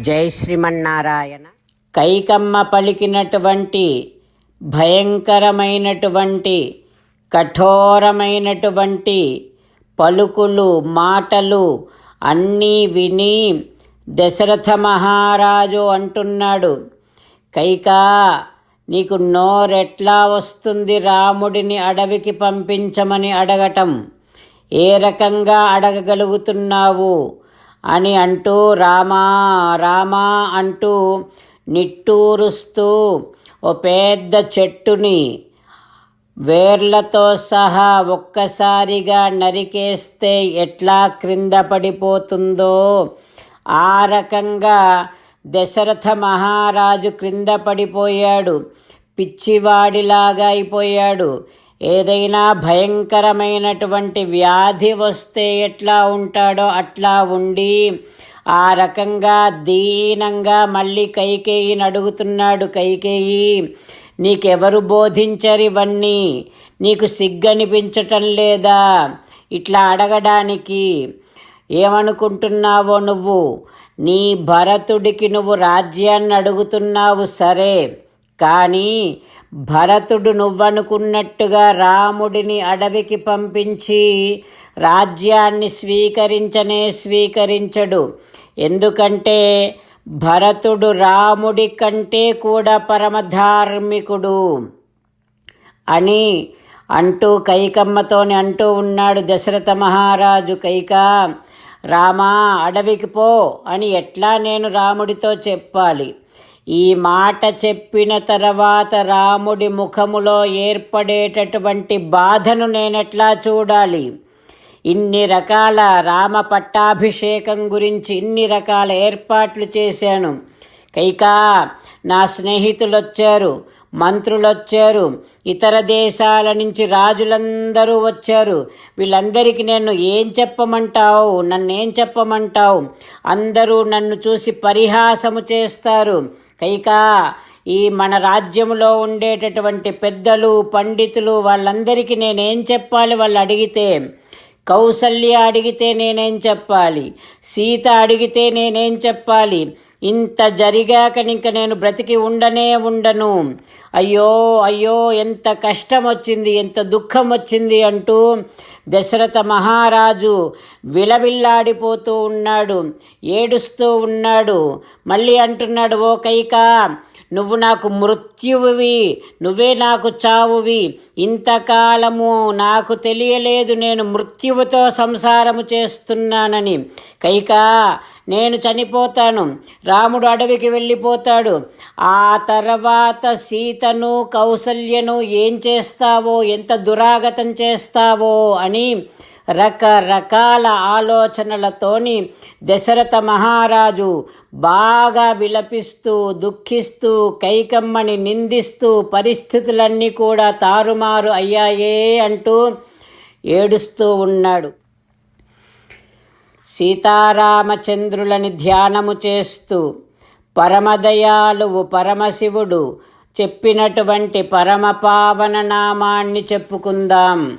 జై శ్రీమన్నారాయణ. కైకమ్మ పలికినటువంటి భయంకరమైనటువంటి కఠోరమైనటువంటి పలుకులు మాటలు అన్నీ విని దశరథ మహారాజు అంటున్నాడు కైకా నీకు నోరెట్లా వస్తుంది రాముడిని అడవికి పంపించమని అడగటం? ఏ రకంగా అడగగలుగుతున్నావు? అని అంటూ రామా రామా అంటూ నిట్టూరుస్తూ ఓ పెద్ద చెట్టుని వేర్లతో సహా ఒక్కసారిగా నరికేస్తే ఎట్లా క్రింద పడిపోతుందో? ఆ రకంగా దశరథ మహారాజు క్రింద పడిపోయాడు. పిచ్చివాడిలాగా అయిపోయాడు. ఏదైనా భయంకరమైనటువంటి వ్యాధి వస్తే ఎట్లా ఉంటాడో అట్లా ఉండి ఆ రకంగా దీనంగా మళ్ళీ కైకేయిని అడుగుతున్నాడు కైకేయి నీకెవరు బోధించరు ఇవన్నీ? నీకు సిగ్గనిపించటం లేదా? ఇట్లా అడగడానికి ఏమనుకుంటున్నావో నువ్వు? నీ భరతుడికి నువ్వు రాజ్యాన్ని అడుగుతున్నావు సరే కానీ భరతుడు నువ్వనుకున్నట్టుగా రాముడిని అడవికి పంపించి రాజ్యాన్ని స్వీకరించనే స్వీకరించడు. ఎందుకంటే భరతుడు రాముడి కంటే కూడా పరమధార్మికుడు అని అంటూ కైకమ్మతోని అంటూ ఉన్నాడు దశరథ మహారాజు. కైక రామా అడవికి పో అని ఎట్లా నేను రాముడితో చెప్పాలి? ఈ మాట చెప్పిన తర్వాత రాముడి ముఖములో ఏర్పడేటటువంటి బాధను నేనెట్లా చూడాలి? ఇన్ని రకాల రామ పట్టాభిషేకం గురించి ఇన్ని రకాల ఏర్పాట్లు చేశాను. కైకా నా స్నేహితులు వచ్చారు మంత్రులు వచ్చారు ఇతర దేశాల నుంచి రాజులందరూ వచ్చారు. వీళ్ళందరికీ నేను ఏం చెప్పమంటావు? నన్నేం చెప్పమంటావు? అందరూ నన్ను చూసి పరిహాసము చేస్తారు. కైకా ఈ మన రాజ్యంలో ఉండేటటువంటి పెద్దలు పండితులు వాళ్ళందరికీ నేనేం చెప్పాలి వాళ్ళు అడిగితే కౌసల్య అడిగితే నేనేం చెప్పాలి సీత అడిగితే నేనేం చెప్పాలి ఇంత జరిగాక ఇంక నేను బ్రతికి ఉండనే ఉండను. అయ్యో అయ్యో ఎంత కష్టం వచ్చింది ఎంత దుఃఖం వచ్చింది అంటూ దశరథ మహారాజు విలవిల్లాడిపోతూ ఉన్నాడు ఏడుస్తూ ఉన్నాడు. మళ్ళీ అంటున్నాడు ఓ కైకా నువ్వు నాకు మృత్యువువి నువ్వే నాకు చావువి. ఇంతకాలము నాకు తెలియలేదు నేను మృత్యువుతో సంసారము చేస్తున్నానని. కైకా నేను చనిపోతాను రాముడు అడవికి వెళ్ళిపోతాడు. ఆ తర్వాత సీతను కౌసల్యను ఏం చేస్తావో ఎంత దురాగతం చేస్తావో అని రకరకాల ఆలోచనలతోని దశరథ మహారాజు బాగా విలపిస్తూ దుఃఖిస్తూ కైకమ్మని నిందిస్తూ పరిస్థితులన్నీ కూడా తారుమారు అయ్యాయే అంటూ ఏడుస్తూ ఉన్నాడు. సీతారామచంద్రులని ధ్యానము చేస్తూ పరమదయాలువు పరమశివుడు చెప్పినటువంటి పరమపావన నామాన్ని చెప్పుకుందాం.